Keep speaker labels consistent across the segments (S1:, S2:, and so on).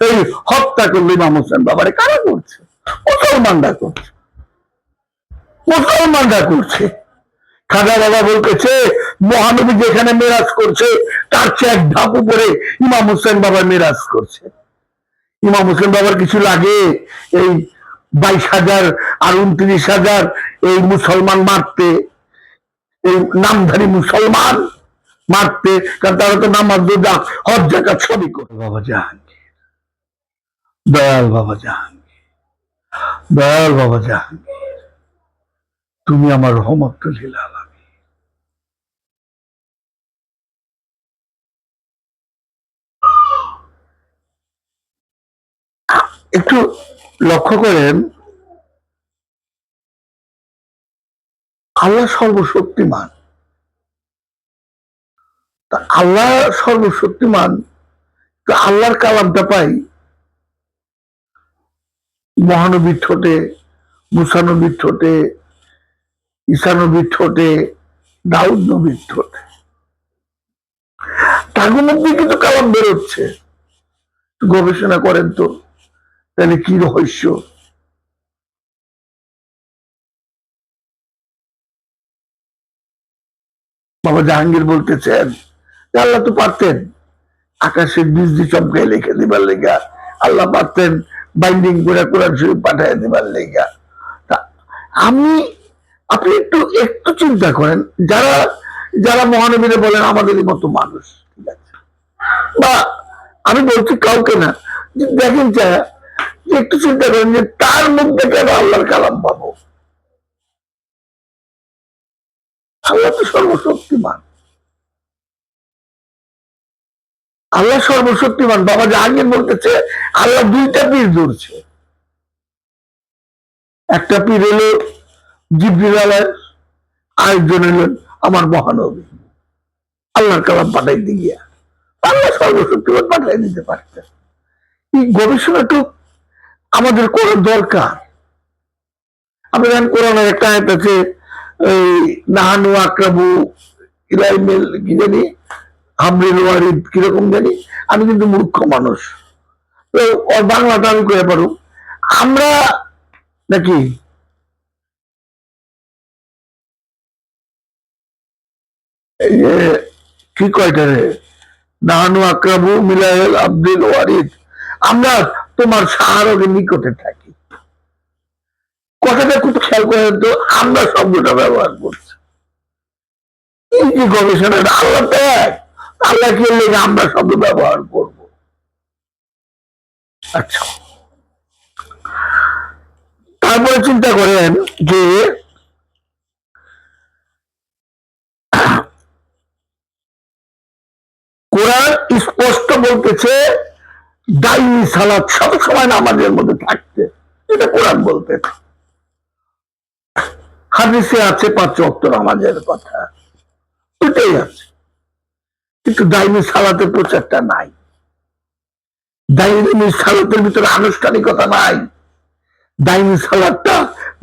S1: এই হত্যা করল ইমাম হোসেন বাবারে কারা করছে? মুসলমানরা করছে। মুসলমানরা করছে। খাজা বাবা বলতেছে, মহানবী যেখানে মেরাজ করছে, তার চেয়ে এক ধাপ উপরে ইমাম হোসেন বাবা মেরাজ করছে। ইমাম হোসেন বাবার কিছু লাগে? এই বাইশ হাজার আর উনত্রিশ হাজার এই মুসলমান মারতে, এই নামধারী মুসলমান মারতে, কারণ তারা তো নামাজ হজ, জাকাত সবই করে। বাবা জাহাঙ্গীর দয়াল বাবা জাহাঙ্গীর, দয়াল বাবা জাহাঙ্গীর, তুমি আমার রহমত লীলা একটু লক্ষ্য করেন, আল্লাহ সর্বশক্তিমান। আল্লাহ সর্বশক্তিমান আল্লাহর কালামটা পাই। মহানবীর ঠোঁটে, মুসানবীর ঠোঁটে, ঈশানবীর ঠোঁটে দাউদ নবীর ঠোঁটে। তার মধ্যে কিন্তু কালাম বেরোচ্ছে। গবেষণা করেন তো, তাহলে কি রহস্য? বাবা জাহাঙ্গীর বলতেছেন আল্লাহ তো পারতেন, আকাশের বিজলি চমকায় লিখে দিবার লেগা। আল্লাহ পারতেন বাইন্ডিং করে কোরআন শরীফ পাঠায় দিবার তা আমি, আপনি একটু একটু চিন্তা করেন, যারা যারা মহানবীরে বলেন আমাদেরই মতো মানুষ, ঠিক আছে? বা আমি বলছি কাউকে না, যে দেখেন যা একটু চিন্তা করেন যে তার মধ্যে কেন আল্লাহর কালাম পাবো। আল্লাহ তো সর্বশক্তিমান। আল্লাহ সর্বশক্তিমান। বাবা জাহাঙ্গীর বলতেছে, আল্লাহ দুইটা পীর ধরছে। একটা পীর হলো জিব্রিল আলাহ আরেকজন হলেন আমার মহানবী। আল্লাহর কালাম পাঠাই দিয়ে আল্লাহ সর্বশক্তিমান পাঠাই দিতে পারতেন। এই গবেষণাটুকু আমাদের করার দরকার। আমরা জানেন, কোরআনের একটা আয়াত আছে নাহানু আক্রাবু ইলাইমেল কি জানি? হামরিল ওয়ারিদ কীরকম জানি? আমি কিন্তু মূর্খ মানুষ। ওর বাংলাটা আমি করে পারো আমরা নাকি কি কয়টা রে? নাহানু আক্রাবু মিলাইল আব্দুল ওয়ারিদ। আমরা তোমার সাহারকের নিকটে থাকি। কথাটা খুব খেয়াল করেন তো, আমরা শব্দটা ব্যবহার করছি। যে গবেষণাটা, আল্লাহ তো এক আল্লাহ কে লেগে আমরা শব্দ ব্যবহার করব। আচ্ছা। তারপরে চিন্তা করেন যে, কোরআন স্পষ্ট বলতেছে দাইনি সালাদ সবসময় নামাজের মধ্যে থাকতে। এটা কোরআন বলতে। হাদিসে আছে পাঁচ অক্ত নামাজের কথা। ওইটাই আছে। কিন্তু দাইনি সালাতের প্রচারটা নাই। দাইনি সালাতের ভিতরে আনুষ্ঠানিকতা নাই। দাইনি সালাদটা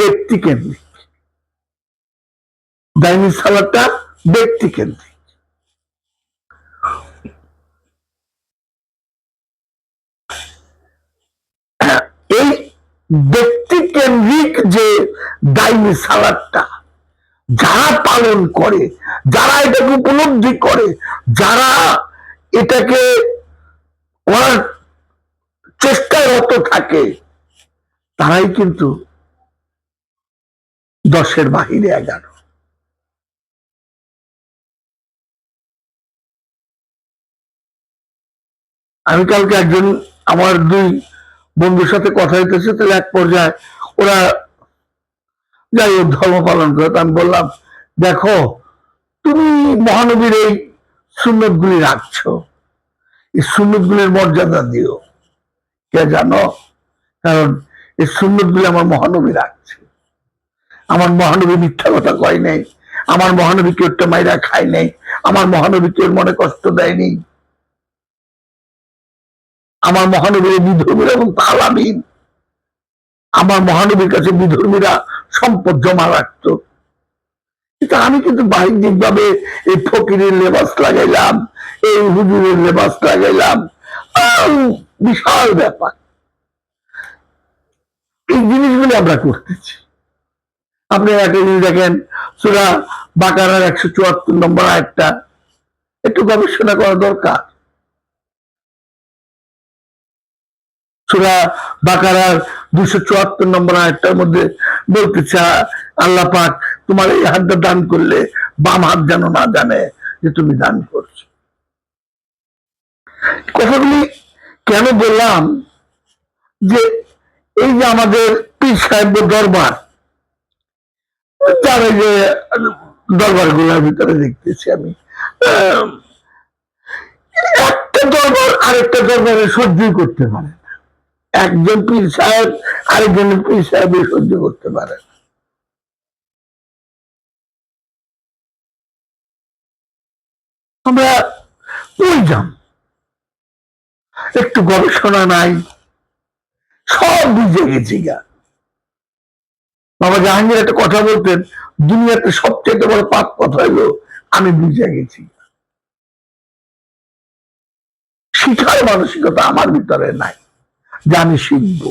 S1: ব্যক্তি কেন্দ্রিক। দাইনি সালাদটা ব্যক্তি কেন্দ্রিক। এই ব্যক্তি কেন্দ্রিক যে দাইনি সালাদটা যারা পালন করে, যারা এটাকে উপলব্ধি করে যারা এটাকে করার চেষ্টায় রত থাকে, তারাই কিন্তু দশের বাহিরে এগারো। আমি কালকে একজন আমার দুই বন্ধুর সাথে কথা হইতেছে তাহলে এক পর্যায়ে ওরা যাই হোক ধর্ম পালন করে আমি বললাম, দেখো, তুমি মহানবীর এই সুন্নত গুলি রাখছো। এই সুন্নত গুলির মর্যাদা দিও। কে জানো? কারণ এই সুন্নত গুলি আমার মহানবী রাখছে। আমার মহানবী মিথ্যা কথা কয় নাই। আমার মহানবী কেউ একটা মাইরা খায় নাই। আমার মহানবী কেউ মনে কষ্ট দেয়নি আমার মহানবীর বিধর্মীরা এবং তালাবিন আমার মহানবীর কাছে বিধর্মীরা সম্পদ জমা রাখত। কিন্তু আমি কিন্তু বাহিক ভাবে এই ফকিরের লেবাস লাগাইলাম, এই হুজুরের লেবাস লাগাইলাম। বিশাল ব্যাপার। এই জিনিসগুলো আমরা করতেছি। আপনি একটা জিনিস দেখেন, সুরা বাকারার একশো চুয়াত্তর নম্বর একটা একটু গবেষণা করা দরকার। সুরা বাকারার দুশো চুয়াত্তর নম্বর আয়টার মধ্যে বলতেছে, আল্লাহ পাক তোমার এই হাতটা দান করলে বাম হাত যেন না জানে যে তুমি দান করছ। কথাগুলি কেন বললাম? যে এই যে আমাদের পীর সাহেব দরবার তার যে দরবারগুলার ভিতরে দেখতেছি আমি একটা দরবার আরেকটা দরবারে সহ্যই করতে পারে একজন পীর সাহেব আরেকজন পীর সাহেব সহ্য করতে পারে না। আমরা ওই যাম? একটু গবেষণা নাই, সব বুঝে গেছি গা। বাবা জাহাঙ্গীর একটা কথা বলতেন, দুনিয়াতে সবচেয়ে বড় পাপ কথা হলো, আমি বুঝে গেছি। শিখার মানসিকতা আমার ভিতরে নাই, যে আমি শিখব।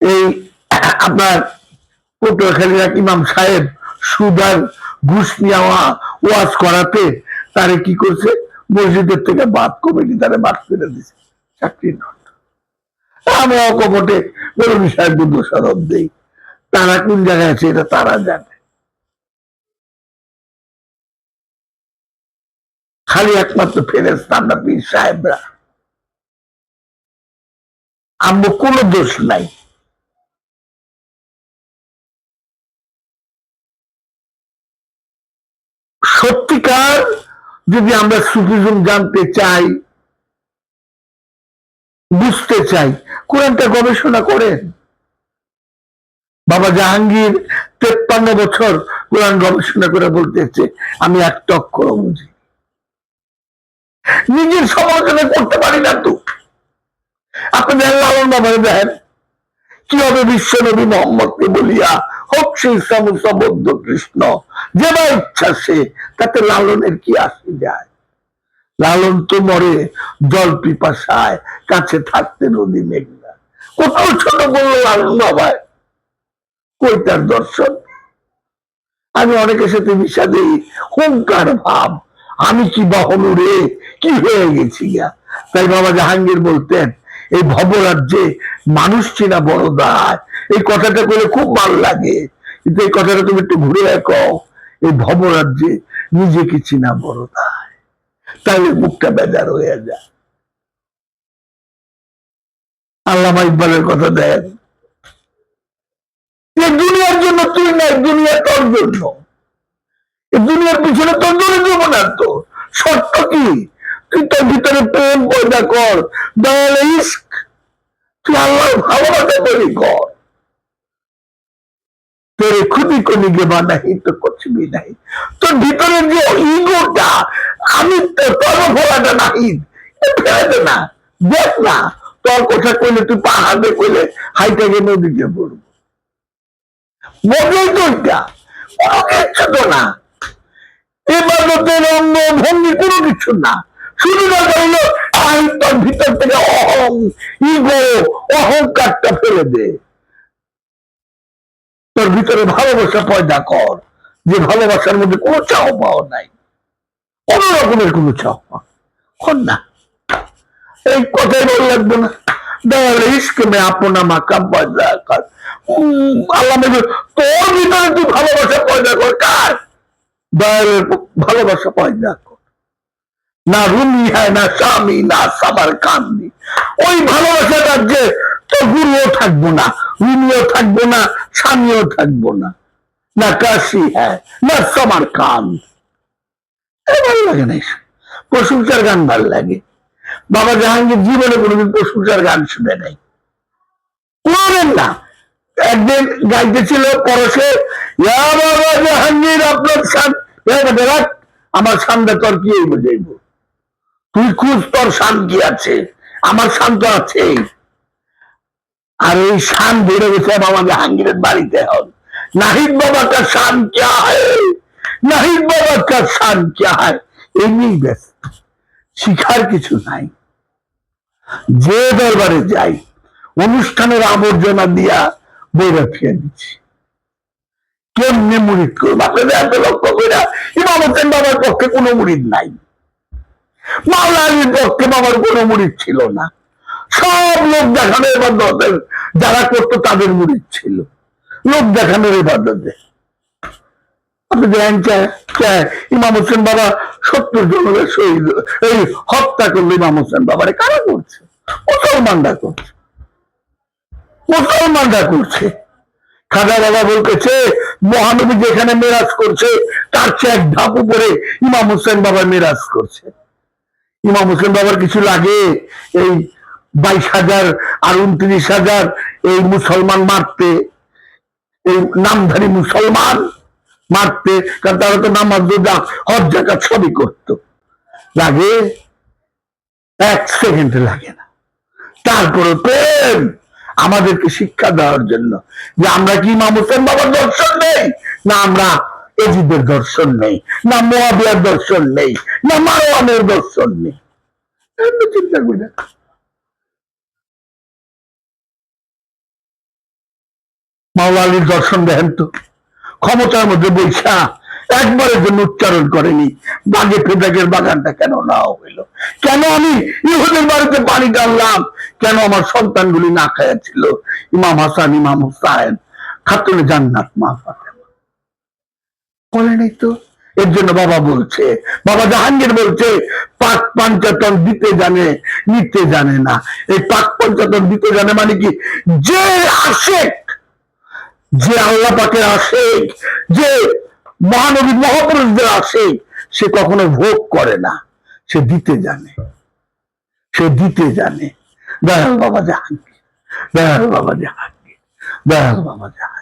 S1: এই আপনার পটুয়াখালীর ইমাম সাহেব সুদার ঘুষ নেওয়া ওয়াজ করাতে তারে কি করছে? মসজিদের থেকে বাদ কমিটি তারে বাদ ফেলে দিছে। চাকরি আমি অকপটে মৌলভী সাহেব দোষারোপ দেই। তারা কোন জায়গায় আছে এটা তারা জানে। খালি একমাত্র ফেরেস্তা আমরা পীর সাহেবরা। আমরা কোনো দোষ নাই। যদি আমরা সুফিজম জানতে চাই, বুঝতে চাই, কোরআনটা গবেষণা করেন। বাবা জাহাঙ্গীর তেপ্পান্ন বছর কোরআন গবেষণা করে বলতেছে, আমি একটা অক্ষর বুঝি নিজের সমালোচনা করতে পারি না তো। আপনি দেখেন, লালন বাবা দেখেন কি হবে বিশ্ব নবী মোহাম্মদকে বলিয়া, হোক সে ইসলাম কৃষ্ণ যে বা ইচ্ছা সে, তাতে লালনের কি আসে যায়? লালন তো মরে, জল পিপাসায় কাছে থাকতে নদী মেঘনা কোথাও ছোট বলল লালন বাবায় কই তার দর্শন? আমি অনেকের সাথে মিশা দিই, হুঙ্কার ভাব, আমি কি বাহন রে, কি হয়ে গেছি গা? তাই বাবা জাহাঙ্গীর বলতেন, এই ভবরাজ্যে মানুষ চিনা বড় দায়। এই কথাটা বলে খুব ভালো লাগে। কিন্তু এই কথাটা তুমি একটু ঘুরে দেখো এই ভবরাজ্যে নিজেকে চিনা বড় দায় তাহলে মুখটা বেজার হয়ে যায় আল্লামা ইকবালের কথা দেন দুনিয়ার জন্য তুই নাই দুনিয়া তোর জন্য। দুনিয়ার পিছনে তোর জন্য দেবো না তো সত্য কি? তুই তোর ভিতরে প্রেম পয়দা কর, দয়াল ইস্ক তুই আল্লাহর ভালোবাসা তৈরি কর। को निगेबा नहीं तो कुछ भी नहीं তোর ভিতরে যে ইগোটা আমি তো তোর ফোলাটা নাই ফেলে দে না দেখ না তোর কথা কইলে তুই পাহাড়ে কইলে হাইটা গিয়ে নদীতে পড়বো মজাই তো এটা কোনো কিচ্ছু তো না এবাদতের অঙ্গ ভঙ্গি কোনো কিছু না শুধু না কইল আমি তোর ভিতর থেকে অহং ইগো অহংকারটা ফেলে দে তোর ভিতরে ভালোবাসা পয়দা কর, যে ভালোবাসার মধ্যে কোনো চাও পাওয়া নাই। কোন রকমের কোনো চাও পাওয়া না। এই কথাই বল লাগবে না। ভালোবাসা পয়দা কর না হ্যাঁ না কান্দি। ওই গুরুও থাকব না, রুমিও থাকব না স্বামীও থাকব না। না কাশি হ্যাঁ না সামার কান। ভালো লাগে না এসব। প্রশংসার গান ভালো লাগে। বাবা জাহাঙ্গীর জীবনে কোনোদিন প্রশংসার গান শুনে নাই। কোনোদিন না। একদিন গাইতেছিল পরশে বাবা জাহাঙ্গীর, আপনার সান আমার সামনে তোর কি বুঝাইব তুই খুঁজ তোর শান কি আছে? আমার শান তো আছেই। আর এই শান বেড়ে গেছে বাবা জাহাঙ্গীরের বাড়িতে হন নাহিদ বাবা কার শান ক্যা হয়? নাহিদ বাবা কার শান ক্যা এমনি ব্যস্ত। শিখার কিছু নাই। যে দরবারে যাই, অনুষ্ঠানের আবর্জনা দিয়া বইরা ফিরে দিচ্ছি। কেমনে মুড়িদ করব? আপনাদের এত লক্ষ্য করিয়া ইমামতের বাবার পক্ষে কোনো মুড়িদ নাই। মাওলা আলীর পক্ষে বাবার কোনো মুড়িদ ছিল না। সব লোক দেখানোর ইবাদতের যারা করতো তাদের মুড়িদ ছিল। লোক দেখানোর ইবাদতে। আপনি দেখেন ইমাম হোসেন বাবা সত্তর জনের শহীদ, এই হত্যা করল ইমাম হোসেন বাবারে কারা করছে? মুসলমানরা করছে। মুসলমানরা করছে। খাজা বাবা বলতেছে, মহানবী যেখানে মেরাজ করছে, তার চেয়ে এক ধাপ উপরে ইমাম হোসেন বাবা মেরাজ করছে। ইমাম হোসেন বাবার কিছু লাগে, এই বাইশ হাজার আর উনত্রিশ হাজার এই মুসলমান মারতে, এই নামধারী মুসলমান মারতে, কারণ তারা তো নামাজ হজ জাকাত সবই করতো। লাগে, এক সেকেন্ড লাগে না। তারপরে প্রেম আমাদেরকে শিক্ষা দেওয়ার জন্য যে আমরা কি ইমাম হোসেন বাবার দর্শন নেই, না আমরা এজিদের দর্শন নেই, না মোয়াবিয়ার দর্শন নেই, না মারওয়ানের দর্শন নেই। চিন্তা করি না। মাওলা দর্শন দেখেন তো। ক্ষমতার মধ্যে বৈশা একবারের জন্য উচ্চারণ করেনি। বাগে ফেদাকের বাগানটা কেন নেওয়া হইল? কেন আমি ইহুদের বাড়িতে পানি টানলাম? কেন আমার সন্তানগুলি না খায়া ছিল ইমাম হাসান, ইমাম হুসাইন, খাতুনে জান্নাত, মা তো? এর জন্য বাবা বলছে, বাবা জাহাঙ্গীর বলছে, পাক পাঞ্চাতন দিতে জানে, নিতে জানে না। এই পাক পঞ্চাতন দিতে জানে মানে কি? যে আশেক যে আল্লাহ পাকের আসে যে মহানবী মহাপুরুষদের আসে সে কখনো ভোগ করে না, সে দিতে জানে। সে দিতে জানে। দয়াল বাবা জাহাঙ্গীর, দয়াল বাবা জাহাঙ্গীর, দয়াল বাবা জাহাঙ্গীর।